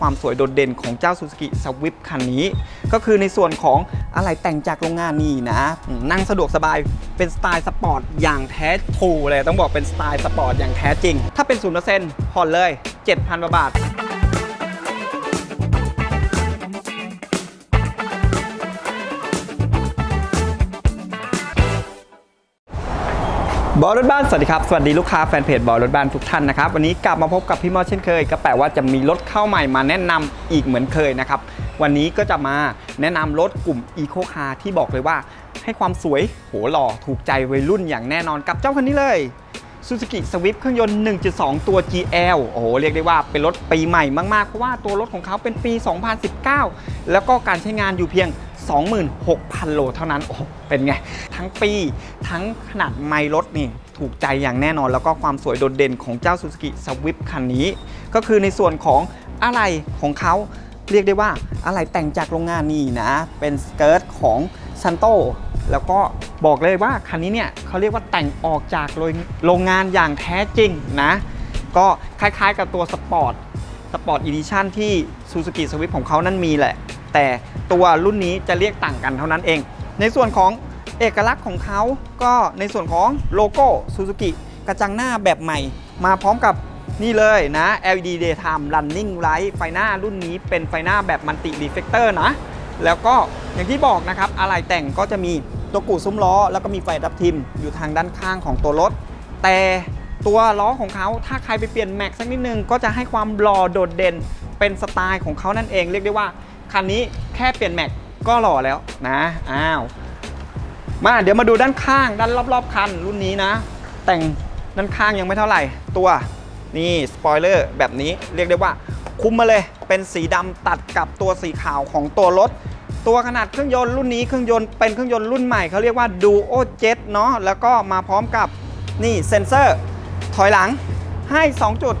ความสวยโดดเด่นของเจ้า Suzuki Swift คันนี้ ก็คือในส่วนของอะไรแต่งจากโรงงานนี่นะ นั่งสะดวกสบายเป็นสไตล์สปอร์ตอย่างแท้ทรูเลย ต้องบอกเป็นสไตล์สปอร์ตอย่างแท้จริง ถ้าเป็นศูนย์เปอร์เซ็นต์ผ่อนเลย 7,000บาท บอลรถบ้านสวัสดีครับ สวัสดีลูกค้าแฟนเพจบอลรถบ้านทุกท่านนะครับวันนี้กลับมาพบกับพี่มอเช่นเคย ก็แปลว่าจะมีรถเข้าใหม่มาแนะนำอีกเหมือนเคยนะครับวันนี้ก็จะมาแนะนำรถกลุ่ม Eco Car ที่บอกเลยว่า ให้ความสวยโหหล่อถูกใจวัยรุ่นอย่างแน่นอนกับเจ้าคันนี้เลย Suzuki Swift เครื่องยนต์ 1.2 ตัว GL โอ้โห เรียกได้ว่าเป็นรถปีใหม่มากๆ เพราะว่าตัวรถของเขาเป็นปี 2019 แล้วก็การใช้งานอยู่เพียง 26,000 โลเท่านั้น โอ้เป็นไง ทั้งปี ทั้งขนาดไมล์รถนี่ ถูกใจอย่างแน่นอน แล้วก็ความสวยโดดเด่นของเจ้า Suzuki Swift คันนี้ ก็คือในส่วนของอะไรของเขาเรียกได้ว่าอะไรแต่งจากโรงงานนี่นะ เป็นสเกิร์ตของซันโตแล้วก็บอกเลยว่าคันนี้เนี่ยเขาเรียกว่าแต่งออกจากโรงงานอย่างแท้จริงนะ ก็คล้ายๆกับตัวสปอร์ตสปอร์ตอีดิชันที่ Suzuki Swift ของเขานั้นมีแหละ แต่ตัวรุ่นนี้จะเรียกต่างกันเท่านั้นเอง ในส่วนของเอกลักษณ์ของเขาก็ในส่วนของโลโก้ Suzuki กระจังหน้าแบบใหม่ มาพร้อมกับนี่เลยนะ LED Daytime Running Light ไฟหน้ารุ่นนี้เป็นไฟหน้าแบบมัลติรีเฟกเตอร์นะ แล้วก็อย่างที่บอกนะครับอะไรแต่งก็จะมีตัวกูดซุ้มล้อ แล้วก็มีไฟรับทิมอยู่ทางด้านข้างของตัวรถ แต่ตัวล้อของเขาถ้าใครไปเปลี่ยนแม็กสักนิดนึง ก็จะให้ความหล่อโดดเด่นเป็นสไตล์ของเขานั่นเองเรียกได้ว่า คันนี้แค่เปลี่ยนแม็กก็หล่อแล้วนะอ้าวมาเดี๋ยวมาดูด้านข้างด้านรอบๆคันรุ่นนี้นะ แต่งด้านข้างยังไม่เท่าไหร่ตัวนี่สปอยเลอร์แบบนี้เรียกได้ว่า คุ้มมาเลยเป็นสีดำตัดกับตัวสีขาวของตัวรถ ตัวขนาดเครื่องยนต์รุ่นนี้เครื่องยนต์เป็นเครื่องยนต์รุ่นใหม่เขาเรียกว่า Duo Jet เนาะแล้วก็มาพร้อมกับนี่เซ็นเซอร์ถอยหลังให้ 2 จุด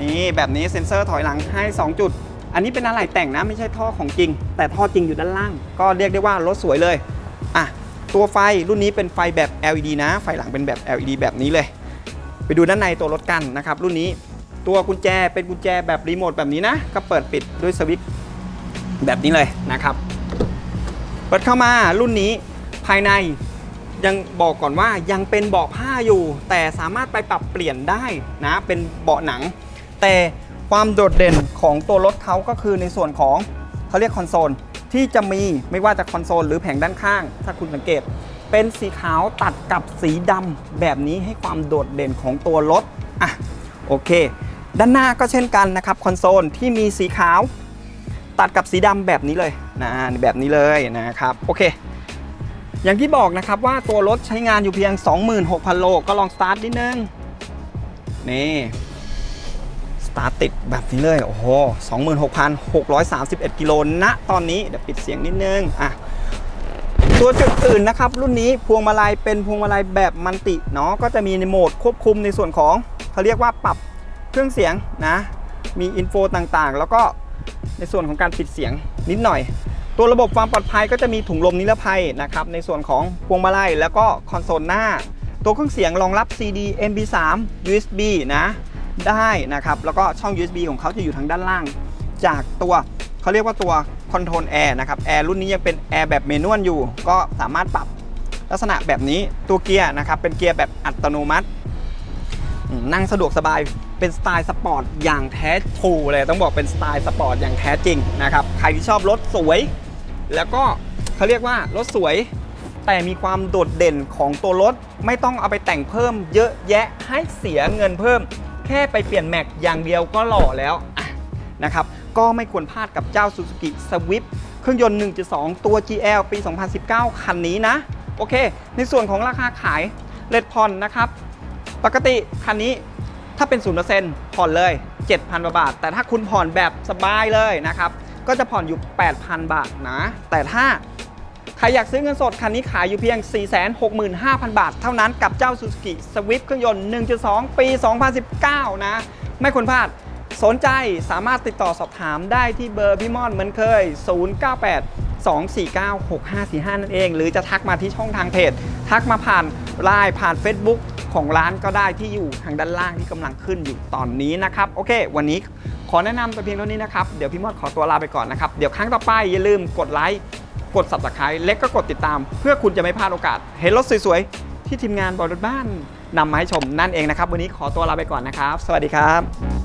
นี่แบบนี้เซ็นเซอร์ถอยหลังให้ 2 จุด อันนี้เป็นอะไรแต่งนะไม่ใช่ท่อของจริง แต่ท่อจริงอยู่ด้านล่าง ก็เรียกได้ว่ารถสวยเลยอะตัวไฟรุ่นนี้เป็นไฟแบบ LED นะ ไฟหลังเป็นแบบ LED แบบนี้เลย ไปดูด้านในตัวรถกันนะครับ รุ่นนี้ตัวกุญแจเป็นกุญแจแบบรีโมทแบบนี้นะ ก็เปิดปิดด้วยสวิตช์แบบนี้เลยนะครับ เปิดเข้ามารุ่นนี้ภายในยังบอกก่อนว่ายังเป็นเบาะผ้าอยู่ แต่สามารถไปปรับเปลี่ยนได้นะ เป็นเบาะหนัง แต่ ความโดดเด่นของตัวรถเขาก็คือในส่วนของเขาเรียกคอนโซลที่จะมีไม่ว่าจะคอนโซลหรือแผงด้านข้าง ถ้าคุณสังเกต เป็นสีขาวตัดกับสีดำแบบนี้ให้ความโดดเด่นของตัวรถอะโอเค ด้านหน้าก็เช่นกันนะครับคอนโซลที่มีสีขาว ตัดกับสีดำแบบนี้เลยนะแบบนี้เลยนะครับโอเค อย่างที่บอกนะครับว่าตัวรถใช้งานอยู่เพียง 26,000 โลก็ลองสตาร์ทนิดนึงนี่ ตาร์ติดแบบนี้เลย โอ้โห 26,631 กิโลณตอนนี้ เดี๋ยวปิดเสียงนิดนึง อะ ตัวจุดอื่นนะครับ รุ่นนี้พวงมาลัยเป็นพวงมาลัยแบบมันติเนาะ ก็จะมีในโหมดควบคุมในส่วนของเขาเรียกว่าปรับเครื่องเสียงนะ มีอินโฟต่างๆ แล้วก็ในส่วนของการปิดเสียงนิดหน่อย ตัวระบบความปลอดภัยก็จะมีถุงลมนิรภัยนะครับ ในส่วนของพวงมาลัยแล้วก็คอนโซลหน้า ตัวเครื่องเสียงรองรับ CD MP3 USB นะ ได้นะครับ แล้วก็ช่อง USB ของเขาจะอยู่ทางด้านล่าง จากตัวเขาเรียกว่าตัวคอนโทรลแอร์นะครับแอร์รุ่นนี้ยังเป็นแอร์แบบเมนวลอยู่ ก็สามารถปรับลักษณะแบบนี้ตัวเกียร์นะครับเป็นเกียร์แบบอัตโนมัติ นั่งสะดวกสบายเป็นสไตล์สปอร์ตอย่างแท้ทรูเลยต้องบอกเป็นสไตล์สปอร์ตอย่างแท้จริงนะครับใครที่ชอบรถสวย แล้วก็เขาเรียกว่ารถสวย แต่มีความโดดเด่นของตัวรถ ไม่ต้องเอาไปแต่งเพิ่ม เยอะแยะให้เสียเงินเพิ่ม แค่ไปเปลี่ยนแม็กอย่างเดียวก็หล่อแล้วอะนะครับ ก็ไม่ควรพลาดกับเจ้า Suzuki Swift เครื่องยนต์ 1.2 ตัว GL ปี 2019 คันนี้นะ โอเค ในส่วนของราคาขายเลทพอนนะครับ ปกติคันนี้ถ้าเป็น 0%ผ่อนเลย 7,000กว่าบาท แต่ถ้าคุณผ่อนแบบสบายเลยนะครับ ก็จะผ่อนอยู่ 8,000 บาทนะ แต่ถ้า ใครอยากซื้อเงินสดคันนี้ขายอยู่เพียง 465,000 บาท เท่านั้นกับเจ้า Suzuki Swift เครื่องยนต์ 1.2 ปี 2019 นะ ไม่ควรพลาดสนใจสามารถติดต่อสอบถามได้ที่เบอร์พี่มอนเหมือนเคย 098 249 6545 นั่นเอง หรือจะทักมาที่ช่องทางเพจ ทักมาผ่านไลน์ผ่าน Facebook ของร้านก็ได้ที่อยู่ทางด้านล่างที่กำลังขึ้นอยู่ตอนนี้นะครับ โอเค วันนี้ขอแนะนำแต่เพียงเท่านี้นะครับ เดี๋ยวพี่มอดขอตัวลาไปก่อนนะครับ เดี๋ยวครั้งต่อไปอย่าลืมกดไลค์ กด subscribe เล็กก็กดติดตาม เพื่อคุณจะไม่พลาดโอกาส เห็นรถสวยๆ ที่ทีมงานบอลรถบ้านนำมาให้ชมนั่นเองนะครับ วันนี้ขอตัวลาไปก่อนนะครับ สวัสดีครับ